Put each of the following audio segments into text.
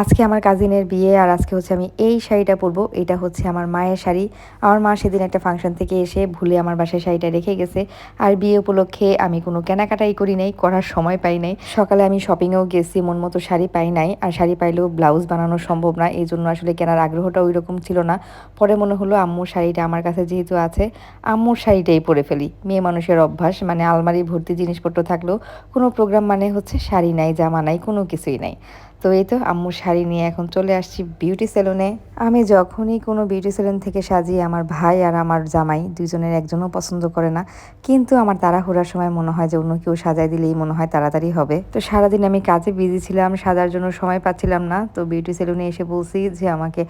আজকে আমার কাজিনের বিয়ে আর আজকে হচ্ছে আমি এই শাড়িটা পরবো। এটা হচ্ছে আমার মায়ের শাড়ি। আমার মা সেদিন একটা ফাংশন থেকে এসে ভুলে আমার বাসায় শাড়িটা রেখে গেছে। আর বিয়ে উপলক্ষে আমি কোনো কেনাকাটাই করি নাই, করার সময় পাই নাই। সকালে আমি শপিংয়েও গেছি, মন মতো শাড়ি পাই নাই। আর শাড়ি পাইলেও ব্লাউজ বানানো সম্ভব না এই জন্য আসলে কেনার আগ্রহটা ওই রকম ছিল না। পরে মনে হলো আম্মুর শাড়িটা আমার কাছে যেহেতু আছে, আম্মুর শাড়িটাই পরে ফেলি। মেয়ে মানুষের অভ্যাস মানে আলমারি ভর্তি জিনিসপত্র থাকলেও কোনো প্রোগ্রাম মানে হচ্ছে শাড়ি নাই, জামা নাই, কোনো কিছুই নাই। তো এই তো আম্মুর শাড়ি নিয়ে এখন চলে আসছি বিউটি সেলুনে আমি যখনই কোনো বিউটি সেলুন থেকে সাজি আমার ভাই আর আমার জামাই দুজনের একজনও পছন্দ করে না, কিন্তু আমার তাড়াহুড়ার সময় মনে হয় যে অন্য কেউ সাজাই দিলেই মনে হয় তাড়াতাড়ি হবে। তো সারাদিন আমি কাজে বিজি ছিলাম, সাজার জন্য সময় পাচ্ছিলাম না, তো বিউটি সেলুনে এসে বলছি যে আমাকে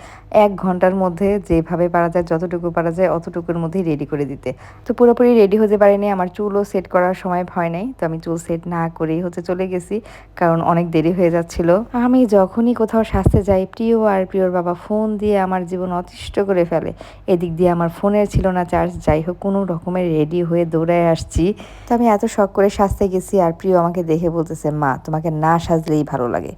এক ঘণ্টার মধ্যে যেভাবে পারা যায়, যতটুকু পারা যায় অতটুকুর মধ্যেই রেডি করে দিতে। তো পুরোপুরি রেডি হতে পারিনি, আমার চুলও সেট করার সময় ভয় নেই, তো আমি চুল সেট না করেই হচ্ছে চলে গেছি, কারণ অনেক দেরি হয়ে যাচ্ছিল। আমি যখনই কোথাও সাজতে যাই, প্রিয় আর প্রিয়র বাবা ফোন দিয়ে আমার জীবন অতিষ্ঠ করে ফেলে। এদিক দিয়ে আমার ফোনের ছিল না চার্জ, যাই হোক, কোনো রকমের রেডি হয়ে দৌড়ায় আসছি। তো আমি এত শখ করে সাজতে গেছি আর প্রিয় আমাকে দেখে বলতেছে, মা, তোমাকে না সাজলেই ভালো লাগে।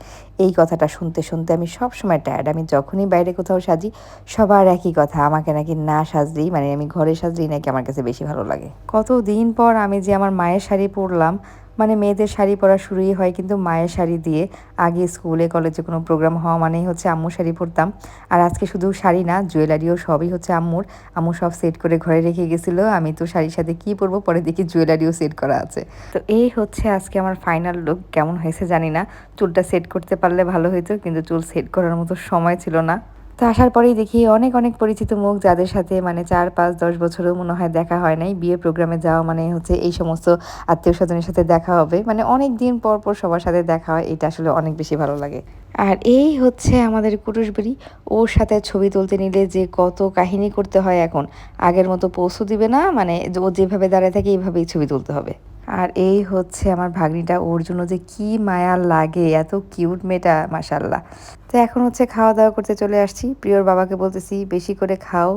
এই কথাটা শুনতে শুনতে আমি সব সময় টায়ার্ড আমি যখনই বাইরে কোথাও সাজি, সবার একই কথা, আমাকে নাকি না সাজলেই মানে আমি ঘরে সাজলেই নাকি আমার কাছে বেশি ভালো লাগে। কত দিন পর আমি যে আমার মায়ের শাড়ি পরলাম মানে মেয়েদের শাড়ি পরা শুরুই হয় কিন্তু মায়ের শাড়ি দিয়ে আগে স্কুলে, কলেজে কোনো প্রোগ্রাম হওয়া মানেই হচ্ছে আম্মু শাড়ি পরতাম। আর আজকে শুধু শাড়ি না, জুয়েলারিও সবই হচ্ছে আম্মুর। আম্মু সব সেট করে ঘরে রেখে গেছিল। আমি তো শাড়ির সাথে কি পরবো? পরে দেখি জুয়েলারিও সেট করা আছে। তো এই হচ্ছে আজকে আমার ফাইনাল লুক। কেমন হয়েছে জানি না। চুলটা সেট করতে পারলে ভালো হতো কিন্তু চুল সেট করার মতো সময় ছিল না। তো আসার পরেই দেখি অনেক অনেক পরিচিত মুখ যাদের সাথে মানে চার, পাঁচ, দশ বছরও মনে হয় দেখা হয় নাই। বিয়ে প্রোগ্রামে যাওয়া মানে হচ্ছে এই সমস্ত আত্মীয় স্বজনের সাথে দেখা হবে। মানে অনেক দিন পর পর সবার সাথে দেখা হয়, এটা আসলে অনেক বেশি ভালো লাগে। আর এই হচ্ছে আমাদের কুটুসবাড়ি ওর সাথে ছবি তুলতে নিলে যে কত কাহিনী করতে হয় এখন, আগের মতো পৌঁছো দিবে না মানে ও যেভাবে দাঁড়ায় থাকে এইভাবেই ছবি তুলতে হবে। আর এই হচ্ছে আমার ভাগ্নিটা, ওর জন্য যে কি মায়া লাগে, এত কিউট মেয়েটা মাসাল্লাহ তো এখন হচ্ছে খাওয়া দাওয়া করতে চলে আসছি। প্রিয়র বাবাকে বলতেছি, বেশি করে খাও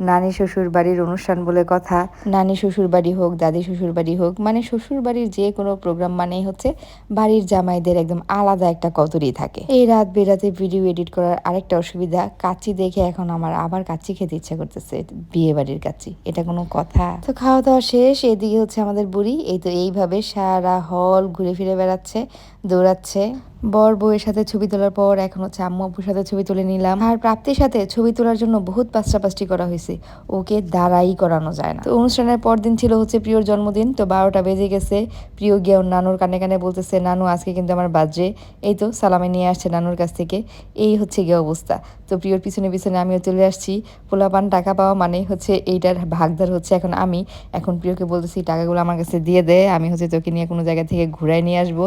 নানি শ্বশুর বাড়ির অনুষ্ঠান বলে কথা। নানি শ্বশুর বাড়ি হোক, দাদি শ্বশুর বাড়ি হোক মানে শ্বশুর বাড়ির যে কোনো প্রোগ্রাম মানেই হচ্ছে বাড়ির জামাইদের একদম আলাদা একটা কতরই থাকে। এই রাত বেরাতে ভিডিও এডিট করার আরেকটা অসুবিধা, কাচ্চি দেখে এখন আমার আবার কাচ্চি খেতে ইচ্ছা করতেছে বিয়ে বাড়ির কাচ্চি, এটা কোনো কথা। তো খাওয়া দাওয়া শেষ, এদিকে হচ্ছে আমাদের বুড়ি, এই তো এইভাবে সারা হল ঘুরে ফিরে বেড়াচ্ছে, দৌড়াচ্ছে। বর বউয়ের সাথে ছবি তোলার পর এখন হচ্ছে আম্মু আব্বুর সাথে ছবি তুলে নিলাম। আর প্রাপ্তির সাথে ছবি তোলার জন্য বহুত পাস্টাপাস্টি করা হয়েছে। ওকে দাঁড়াই করানো যায় না। তো অনুষ্ঠানের পর দিন ছিল হচ্ছে প্রিয়র জন্মদিন, তো বারোটা বেজে গেছে। প্রিয় গিয়ে ওর নানুর কানে কানে বলতেছে, নানু, আজকে কিন্তু আমার বাজে এই তো সালামে নিয়ে আসছে নানুর কাছ থেকে। এই হচ্ছে গিয়ে অবস্থা। তো প্রিয়র পিছনে পিছনে আমিও চলে আসছি। পোলাপান টাকা পাওয়া মানে হচ্ছে এইটার ভাগদার হচ্ছে এখন আমি। এখন প্রিয়কে বলতেছি, টাকাগুলো আমার কাছে দিয়ে দে, আমি হচ্ছে তোকে নিয়ে কোনো জায়গা থেকে ঘুরাই নিয়ে আসব।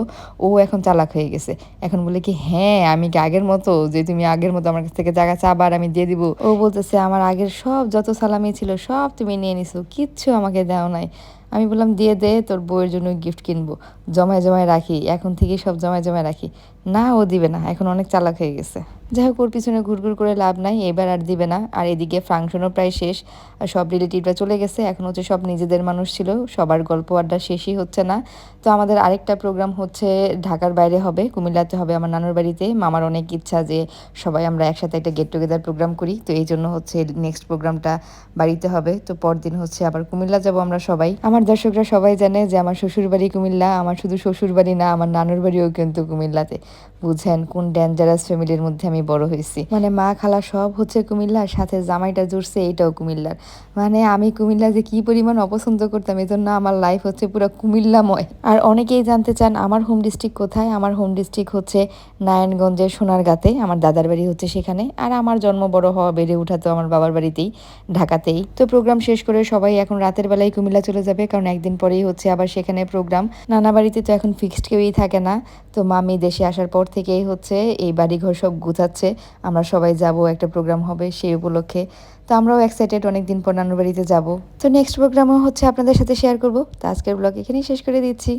ও এখন চালাক হয়ে গেছে। এখন বলে কি হ্যাঁ আমি কি আগের মতো? যে তুমি আগের মতো আমার কাছ থেকে জায়গা চাবার আমি দিয়ে দিব? ও বলতেছে, আমার আগের সব যত সালামি ছিল সব তুমি নিয়ে নিছো, কিচ্ছু আমাকে দাও নাই। আমি বললাম, দিয়ে দে, তোর বউয়ের জন্য গিফট কিনবো। জমায় জমায় রাখি, এখন থেকেই সব জমায় জমায় রাখি। না, ও দিবে না। এখন অনেক চালাক হয়ে গেছে। যাই হোক, ওর পিছনে ঘুরঘুর করে লাভ নাই, এবার আর দিবে না। আর এদিকে ফাংশনও প্রায় শেষ, আর সব রিলেটিভরা চলে গেছে। এখন হচ্ছে সব নিজেদের মানুষ ছিল, সবার গল্প আড্ডা শেষই হচ্ছে না। তো আমাদের আরেকটা প্রোগ্রাম হচ্ছে ঢাকার বাইরে হবে, কুমিল্লাতে হবে আমার নানুর বাড়িতে। মামার অনেক ইচ্ছা যে সবাই আমরা একসাথে একটা গেট টুগেদার প্রোগ্রাম করি। তো এই জন্য হচ্ছে নেক্সট প্রোগ্রামটা বাড়িতে হবে। তো পরদিন হচ্ছে আবার কুমিল্লা যাব আমরা সবাই। আমার দর্শকরা সবাই জানে যে আমার শ্বশুর বাড়ি কুমিল্লা, আমার শুধু শ্বশুর বাড়ি না, আমার নানুর বাড়িও কিন্তু কুমিল্লাতে। বুঝেন কোন ডেঞ্জারাস ফ্যামিলির মধ্যে আমি বড় হয়েছি। মানে মা খালা সব হচ্ছে কুমিল্লার, সাথে জামাইটা জুড়ছে এইটাও কুমিল্লার। মানে আমি কুমিল্লা যে কি পরিমাণ অপছন্দ করতাম এই জন্য আমার লাইফ হচ্ছে পুরো কুমিল্লাময়। আর অনেকেই জানতে চান, আমার হোম ডিস্ট্রিক্ট কোথায়? আমার হোম ডিস্ট্রিক্ট হচ্ছে নারায়ণগঞ্জের সোনারগাতে, আমার দাদার বাড়ি হচ্ছে সেখানে। আর আমার জন্ম বড় হওয়া, বেড়ে উঠা তো আমার বাবার বাড়িতেই, ঢাকাতেই। তো প্রোগ্রাম শেষ করে সবাই এখন রাতের বেলায় কুমিল্লা চলে যাবে, কারণ একদিন পরেই হচ্ছে আবার সেখানে প্রোগ্রাম নানা বাড়িতে তো এখন ফিক্সড কেউই থাকে না। তো মামি দেশে আসার পর থেকেই হচ্ছে এই বাড়িঘর সব গুছাচ্ছে। আমরা সবাই যাব, একটা প্রোগ্রাম হবে সেই উপলক্ষে। তো আমরাও এক্সাইটেড অনেকদিন পর নানুর বাড়িতে যাব। তো নেক্সট প্রোগ্রামও হচ্ছে আপনাদের সাথে শেয়ার করব। তো আজকের ব্লগ এখানেই শেষ করে দিচ্ছি।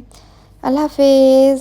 আল্লাহ হাফেজ!